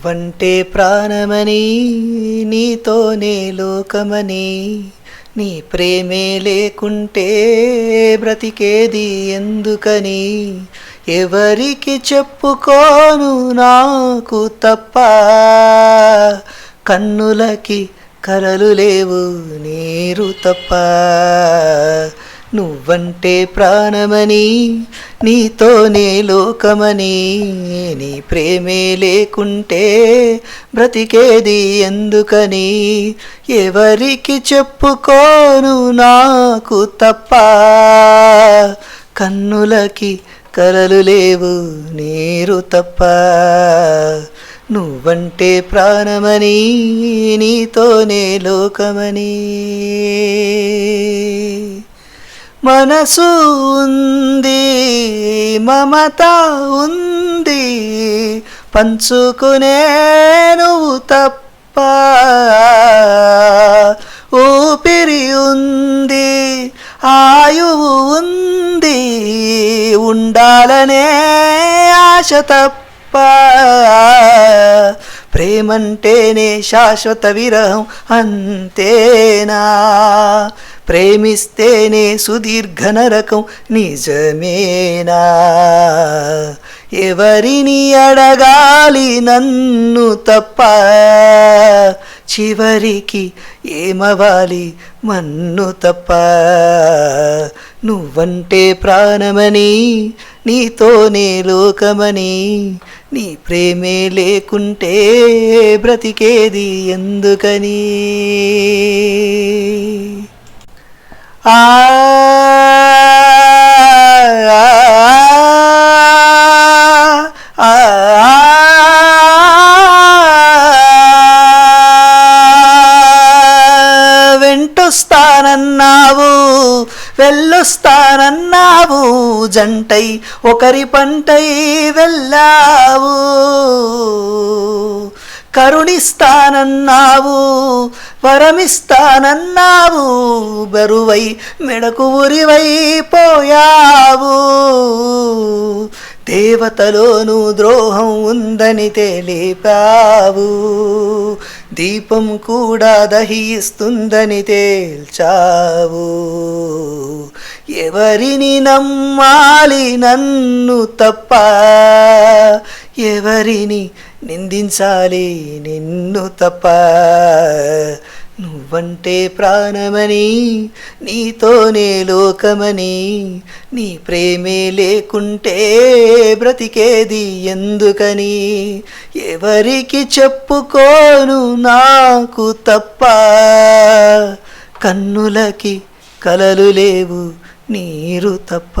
నువ్వంటే ప్రాణమని నీతోనే లోకమని నీ ప్రేమే లేకుంటే బ్రతికేది ఎందుకని? ఎవరికి చెప్పుకోను నాకు తప్ప? కన్నులకి కలలు లేవు నీరు తప్ప. నువ్వంటే ప్రాణమని నీతోనే లోకమని నీ ప్రేమే లేకుంటే బ్రతికేది ఎందుకని? ఎవరికి చెప్పుకోను నాకు తప్ప? కన్నులకి కలలు లేవు నీరు తప్ప. నువ్వంటే ప్రాణమని నీతోనే లోకమని. మనసు ఉంది మమత ఉంది పంచుకునే నువ్వు తప్ప ఊపిరి ఉంది ఆయువు ఉంది ఉండాలనే ఆశ తప్ప ప్రేమంటేనే శాశ్వత విరహం అంతేనా? ప్రేమిస్తేనే సుదీర్ఘ నరకం నిజమేనా? ఎవరిని అడగాలి నన్ను తప్ప? చివరికి ఏమవాలి మన్ను తప్ప? నువ్వంటే ప్రాణమని నీతోనే లోకమని నీ ప్రేమే లేకుంటే బ్రతికేది ఎందుకని? వెంటొస్తానన్నావు వెళ్ళొస్తానన్నావు జంటై ఒకరి పంటై వెళ్ళావు. కరుణిస్తానన్నావు వరమిస్తానన్నావు బరువై మెడకు ఉరివై పోయావు. దేవతలోను ద్రోహం ఉందని తెలిపావు దీపం కూడా దహిస్తుందని తేల్చావు. ఎవరిని నమ్మాలి నన్ను తప్ప ఎవరిని నిందించాలి? నిన్ను తప్ప నువ్వంటే ప్రాణమని నీతోనే లోకమని నీ ప్రేమే లేకుంటే బ్రతికేది ఎందుకని? ఎవరికి చెప్పుకోను నాకు తప్ప? కన్నులకి కలలు లేవు నీరు తప్ప.